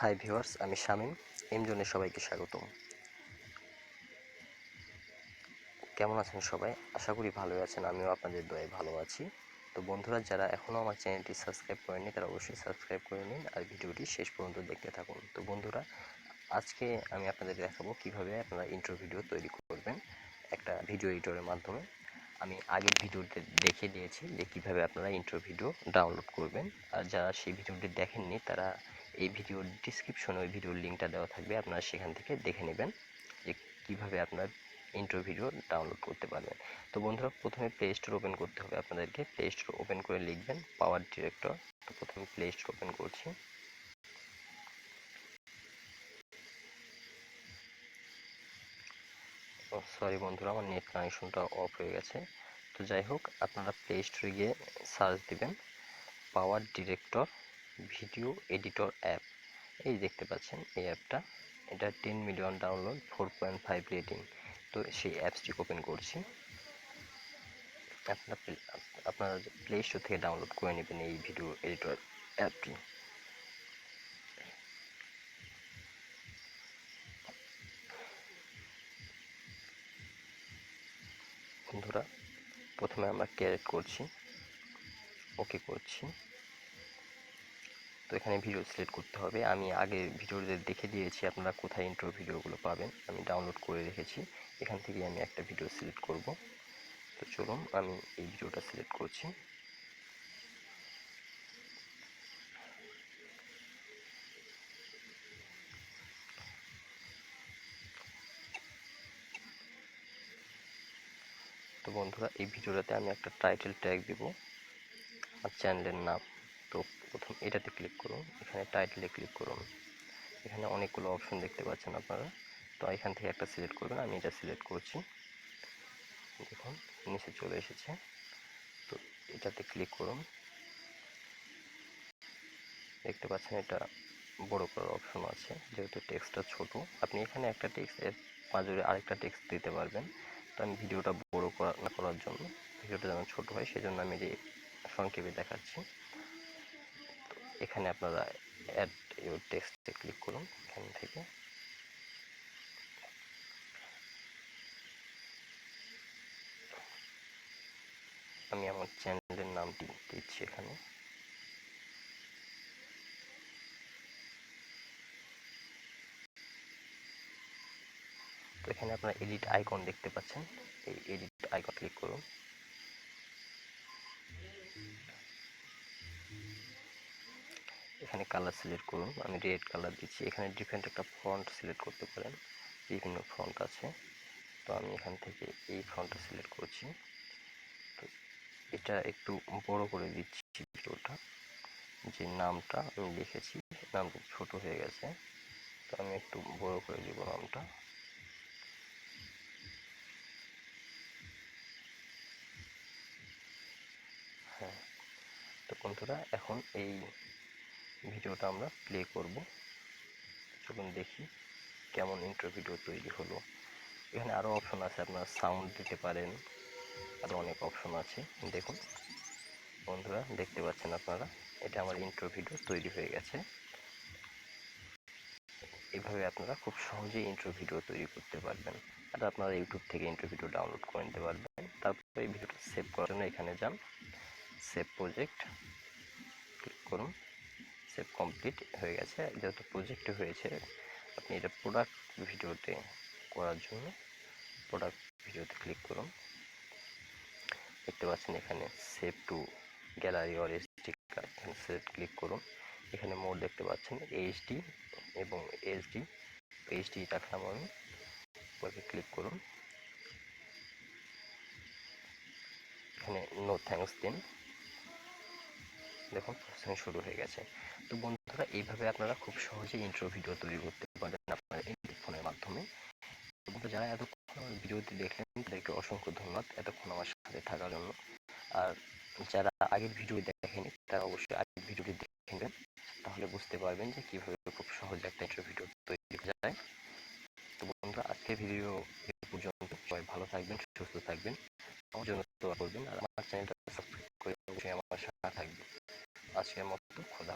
High viewers আমি Shamim. M জোনে সবাইকে স্বাগতম। কেমন আছেন সবাই? আশা করি ভালোই আছেন, আমিও আপনাদের দয়ে ভালো আছি। তো বন্ধুরা, যারা এখনও আমার চ্যানেলটি সাবস্ক্রাইব করেননি, তারা অবশ্যই সাবস্ক্রাইব করে নিন আর ভিডিওটি শেষ পর্যন্ত দেখতে থাকুন। তো বন্ধুরা, আজকে আমি আপনাদের দেখাবো কীভাবে আপনারা ইন্ট্রো ভিডিও তৈরি করবেন একটা ভিডিও এডিটরের মাধ্যমে। আমি আগের ভিডিওতে দেখে দিয়েছি যে কীভাবে আপনারা ইন্ট্রো ভিডিও ডাউনলোড করবেন। আর যারা সেই ভিডিওটি দেখেননি, তারা এই ভিডিওর ডিসক্রিপশনে ওই ভিডিওর লিঙ্কটা দেওয়া থাকবে, আপনারা সেখান থেকে দেখে নেবেন যে কীভাবে আপনার ইন্ট্রো ভিডিও ডাউনলোড করতে পারবেন। তো বন্ধুরা, প্রথমে প্লে স্টোর ওপেন করতে হবে আপনাদেরকে। প্লে স্টোর ওপেন করে লিখবেন পাওয়ার ডিরেক্টর তো প্রথমে প্লে স্টোর ওপেন করছি। সরি বন্ধুরা, আমার নেট কানেকশনটা অফ হয়ে গেছে। তো যাই হোক, আপনারা প্লে স্টোরে গিয়ে সার্চ দিবেন power director video editor app. এই দেখতে পাচ্ছেন, এই অ্যাপটা, এটা ten million download four point five rating তো সেই অ্যাপসটি ওপেন করছি। আপনার আপনারা প্লে স্টোর থেকে ডাউনলোড করে নেবেন এই ভিডিও এডিটর অ্যাপটি বন্ধুরা, প্রথমে আমরা ক্যারেট করছি। ওকে করছি। তো এখানে ভিডিও সিলেক্ট করতে হবে। আমি আগে ভিডিওতে দেখে দিয়েছি আপনারা কোথায় ইন্ট্রো ভিডিওগুলো পাবেন। আমি ডাউনলোড করে রেখেছি। এখান থেকে আমি একটা ভিডিও সিলেক্ট করব। তো চলুন, আমি এই ভিডিওটা সিলেক্ট করছি। তো বন্ধুরা, এই ভিডিওটাতে আমি একটা টাইটেল ট্যাগ দেব। আমার চ্যানেলের নাম। তো প্রথম এটাতে ক্লিক করুন, এখানে টাইটেলে ক্লিক করুন। এখানে অনেকগুলো অপশন দেখতে পাচ্ছেন আপনারা। তো এখান থেকে একটা সিলেক্ট করবেন, আমি এটা সিলেক্ট করছি। দেখুন, নিচে চলে এসেছে। তো এটাতে ক্লিক করুন। দেখতে পাচ্ছেন এটা বড় করার অপশন আছে, যেহেতু টেক্সটটা ছোট। আপনি এখানে একটা টেক্সট এর মাঝে আরেকটা টেক্সট দিতে পারবেন। তো আমি ভিডিওটা বড় করা না করার জন্য, ভিডিওটা যেন ছোট হয় সেই জন্য আমি যে সংক্ষেপে দেখাচ্ছি। এখানে আপনারা অ্যাড ইউর টেক্সটে ক্লিক করুন, এখান থেকে। আমি আমার চ্যানেলের নামটি দিচ্ছি এখানে। তো এখানে আপনারা এডিট আইকন দেখতে পাচ্ছেন। এই এডিট আইকন ক্লিক করুন। এখানে কালার সিলেক্ট করুন। আমি রেড কালার দিচ্ছি। এখানে ডিফারেন্ট একটা ফ্রন্ট সিলেক্ট করতে পারেন। বিভিন্ন ফ্রন্ট আছে। তো আমি এখান থেকে এই ফ্রন্টটা সিলেক্ট করছি। তো এটা একটু বড় করে দিচ্ছি ভিডিওটা যে নামটা আমি লিখেছি, নামটা ছোট হয়ে গেছে। তো আমি একটু বড় করে দিব নামটা। হ্যাঁ। তো বন্ধুরা, এখন এই ভিডিওটা আমরা প্লে করব। চলুন দেখি কেমন ইন্ট্রো ভিডিও তৈরি হলো। এখানে আরও অপশন আছে, আপনারা সাউন্ড দিতে পারেন। আরও অনেক অপশন আছে। দেখুন, বন্ধুরা, দেখতে পাচ্ছেন আপনারা, এটা আমার ইন্ট্রো ভিডিও তৈরি হয়ে গেছে। এভাবে আপনারা খুব সহজেই ইন্ট্রো ভিডিও তৈরি করতে পারবেন। আর আপনারা ইউটিউব থেকে ইন্ট্রো ভিডিও ডাউনলোড করে নিতে পারবেন। তারপরে এই ভিডিওটা সেভ করার জন্য এখানে যান। সেভ প্রজেক্ট ক্লিক করুন। সেভ কমপ্লিট হয়ে গেছে। যেহেতু প্রজেক্ট হয়েছে, আপনি এটা প্রোডাক্ট ভিডিওতে করার জন্য প্রোডাক্ট ভিডিওতে ক্লিক করুন। দেখতে পাচ্ছেন এখানে save to gallery or SD এখানে ক্লিক করুন। এখানে মোড দেখতে পাচ্ছেন এইচডি এবং এইচডি এইচডি রাখলাম আমি ওকে ক্লিক করুন। এখানে নো থ্যাঙ্কস দিন দেখুন প্রসেসিং শুরু হয়ে গেছে। তো বন্ধুরা, এইভাবে আপনারা খুব সহজেই ইন্ট্রো ভিডিও তৈরি করতে পারেন আপনার ফোনের মাধ্যমে। বন্ধু যারা এতক্ষণ আমার ভিডিওটি দেখলেন, তাদেরকে অসংখ্য ধন্যবাদ এতক্ষণ আমার সাথে থাকার জন্য। আর যারা আগের ভিডিও দেখেনি তারা অবশ্যই আগের ভিডিওটি দেখে তাহলে বুঝতে পারবেন যে কীভাবে খুব সহজে একটা ইন্ট্রো ভিডিও তৈরি করা যায়। তো বন্ধুরা, আজকের ভিডিও পর্যন্ত সবাই ভালো থাকবেন, সুস্থ থাকবেন। আমার জন্য দোয়া করবেন। আর আমার চ্যানেলটা সাবস্ক্রাইব করে অবশ্যই আমার সাথে থাকবেন। আজকের মতো খোদা